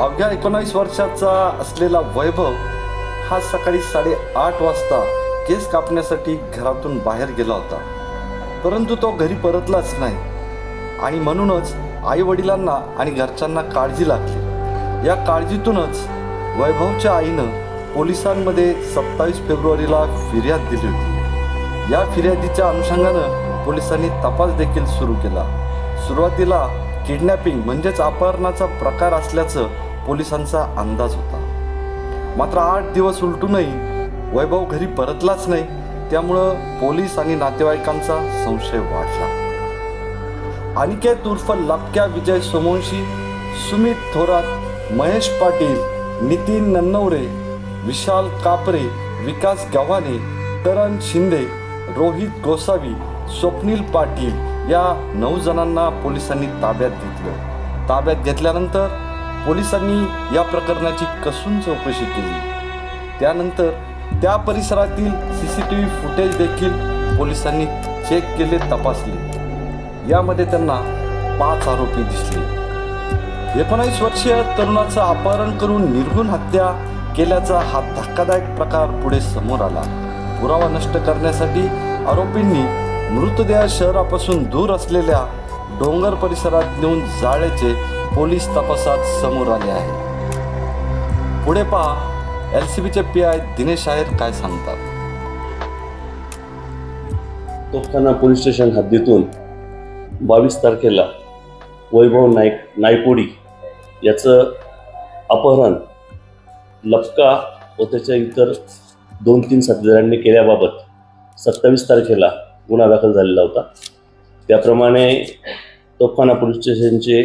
अवघ्या एकोणावीस वर्षाचा असलेला वैभव हा सकाळी साडेआठ वाजता केस कापण्यासाठी घरातून बाहेर गेला होता. परंतु तो घरी परतलाच नाही. आणि म्हणूनच आई वडिलांना आणि घरच्यांना काळजी लागली. या काळजीतूनच वैभवच्या आईनं पोलिसांमध्ये सत्तावीस फेब्रुवारीला फिर्याद दिली होती. या फिर्यादीच्या अनुषंगानं पोलिसांनी तपास देखील सुरू केला. सुरुवातीला किडनॅपिंग म्हणजेच अपहरणाचा प्रकार असल्याचं पोलिसांचा अंदाज होता. मात्र आठ दिवस उलटूनही वैभव घरी परतलाच नाही. त्यामुळं पोलीस आणि नातेवाईकांचा संशय वाढला. अनिकेत उर्फ लपक्या विजय सोमवंशी सुमित थोरात महेश पाटील नितीन नन्नवरे विशाल कापरे विकास गव्हाणे करण शिंदे रोहित गोसावी स्वप्नील पाटील या नऊ जणांना पोलिसांनी ताब्यात घेतलं. ताब्यात घेतल्यानंतर पोलिसांनी या प्रकरणाची कसून चौकशी केली. त्यानंतर त्या परिसरातील C C T V footage देखील पोलिसांनी चेक केले तपासले. यामध्ये त्यांना पाच आरोपी दिसले. एकोणावीस वर्षीय तरुणाचं अपहरण करून निर्गुण हत्या केल्याचा हा धक्कादायक प्रकार पुढे समोर आला. पुरावा नष्ट करण्यासाठी आरोपींनी मृतदेह शहरापासून दूर असलेल्या डोंगर परिसरात नेऊन जाळ्याचे पोलीस तपासात समोर आले आहे पुढे पहा एल सी बीचे पी आय दिनेश आहेर काय सांगतात. तोफखाना पोलीस स्टेशन हद्दीतून बावीस तारखेला वैभव नाईक नायकोडी याचं अपहरण लपका व त्याच्या इतर दोन तीन साथीदारांनी केल्याबाबत सत्तावीस तारखेला गुन्हा दाखल झालेला होता. त्याप्रमाणे तोफखाना पोलीस स्टेशनचे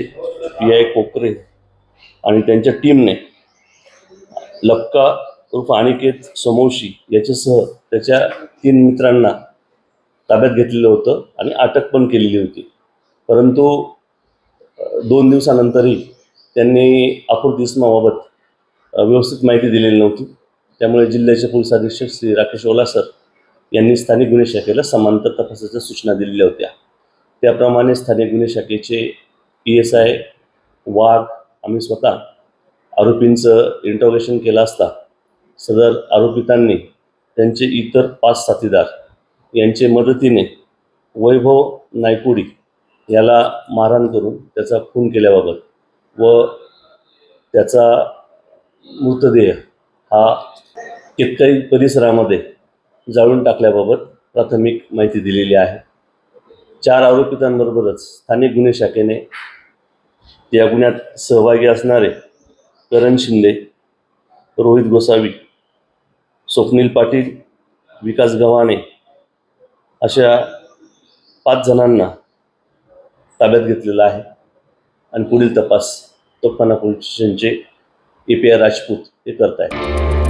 पी आय कोकरे आणि त्यांच्या टीमने लपका उर्फ अनिकेत समोशी याच्यासह त्याच्या तीन मित्रांना ताब्यात घेतलेलं होतं आणि अटक पण केलेली होती. परंतु दोन दिवसानंतरही त्यांनी अपूर्त दिसमाबाबत व्यवस्थित माहिती दिलेली नव्हती. त्यामुळे जिल्ह्याचे पोलीस अधीक्षक श्री राकेश ओलासर यांनी स्थानिक गुन्हे शाखेला समांतर तपासाच्या सूचना दिलेल्या होत्या. त्याप्रमाणे स्थानिक गुन्हे शाखेचे पी एस आय वाघ आम्ही स्वतः आरोपींचं इंटरोगेशन केलं असता सदर आरोपितांनी त्यांचे इतर पाच साथीदार यांचे मदतीने वैभव नायकुडी याला मारहाण करून त्याचा खून केल्याबाबत व त्याचा मृतदेह हा केतकाई परिसरामध्ये जाळून टाकल्याबाबत प्राथमिक माहिती दिलेली आहे. चार आरोपितांबरोबरच स्थानिक गुन्हे शाखेने या गुन्ह्यात सहभागी असणारे करण शिंदे रोहित गोसावी स्वप्नील पाटील विकास गव्हाणे अशा पाच जणांना ताब्यात घेतलेला आहे. आणि पुढील तपास तोफखाना पोलीस स्टेशनचे ए पी आय राजपूत हे करत आहेत